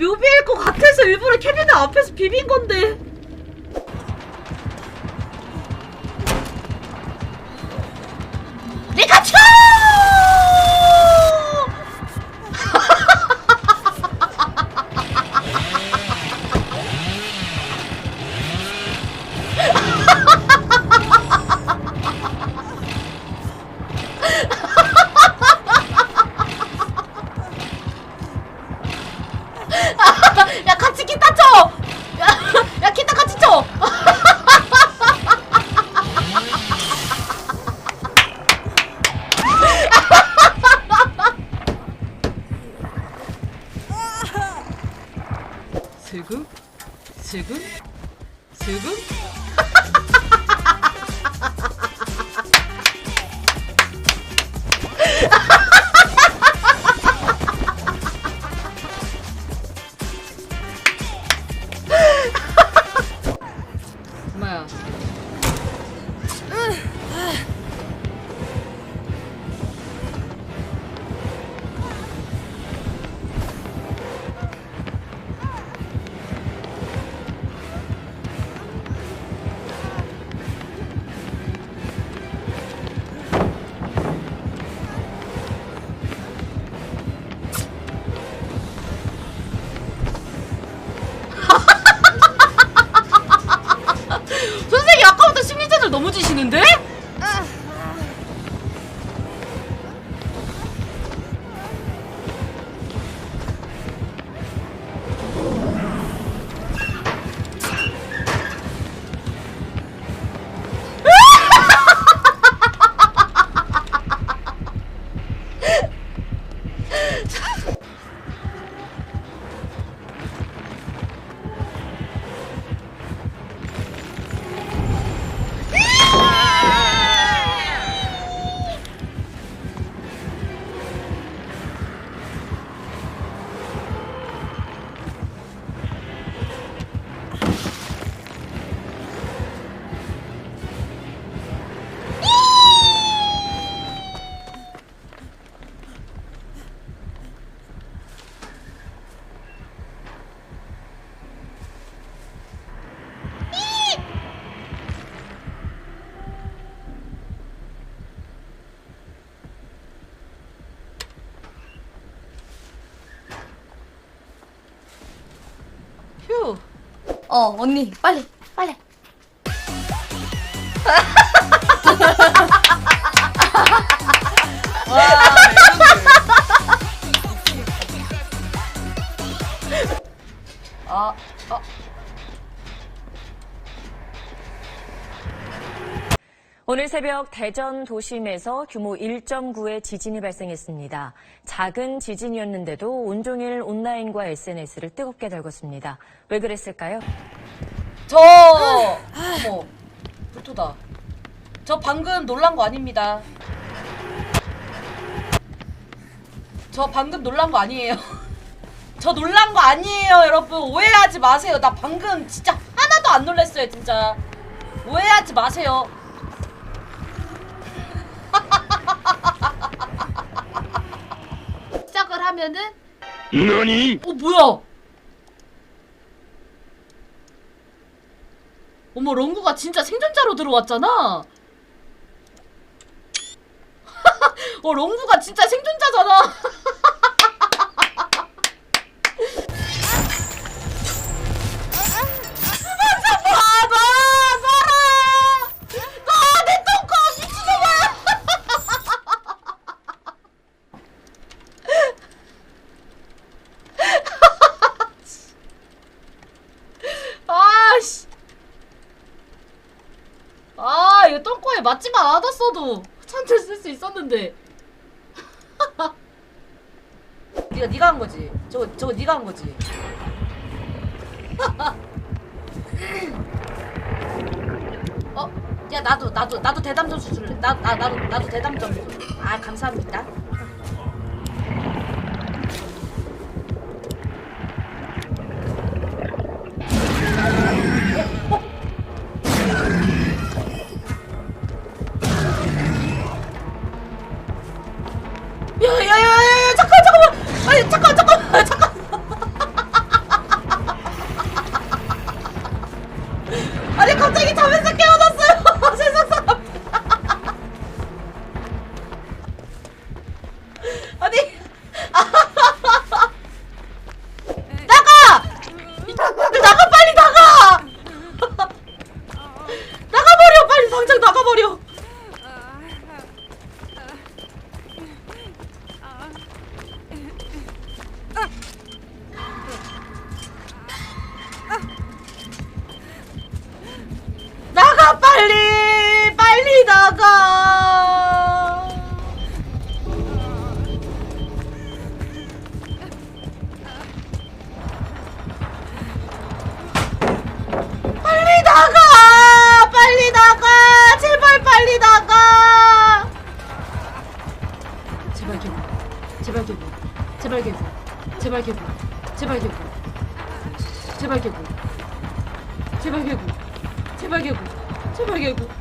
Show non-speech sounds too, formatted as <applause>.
뮤비일 것 같아서 일부러 캐비넷 앞에서 비빈 건데. 슬금? 휴어 언니 빨리 빨리. 아, 오늘 새벽 대전 도심에서 규모 1.9의 지진이 발생했습니다. 작은 지진이었는데도 온종일 온라인과 SNS를 뜨겁게 달궜습니다. 왜 그랬을까요? 저 어머 불토다. 저 방금 놀란 거 아닙니다. 저 방금 놀란 거 아니에요. <laughs> 저 놀란 거 아니에요 여러분. 오해하지 마세요. 나 방금 진짜 하나도 안 놀랐어요 진짜. 오해하지 마세요 하면은 너니? 어 뭐야? 어머 런구가 진짜 생존자로 들어왔잖아. <laughs> 어 런구가 진짜 생존자잖아. 아, <laughs> 맞지만 않았어도 찬들 쓸수 있었는데. <laughs> 네가 네가 한 거지. 저거 저거 네가 한 거지. <laughs> 어? 야 나도 나도 나도 대담 점수 줄래. 나, 나 나도 나도 대담 점수. 아 감사합니다. 제발 개구. 제발 개구. 제발 개구. 제발 개구. 제발 개구. 제발 개구. 제발 개구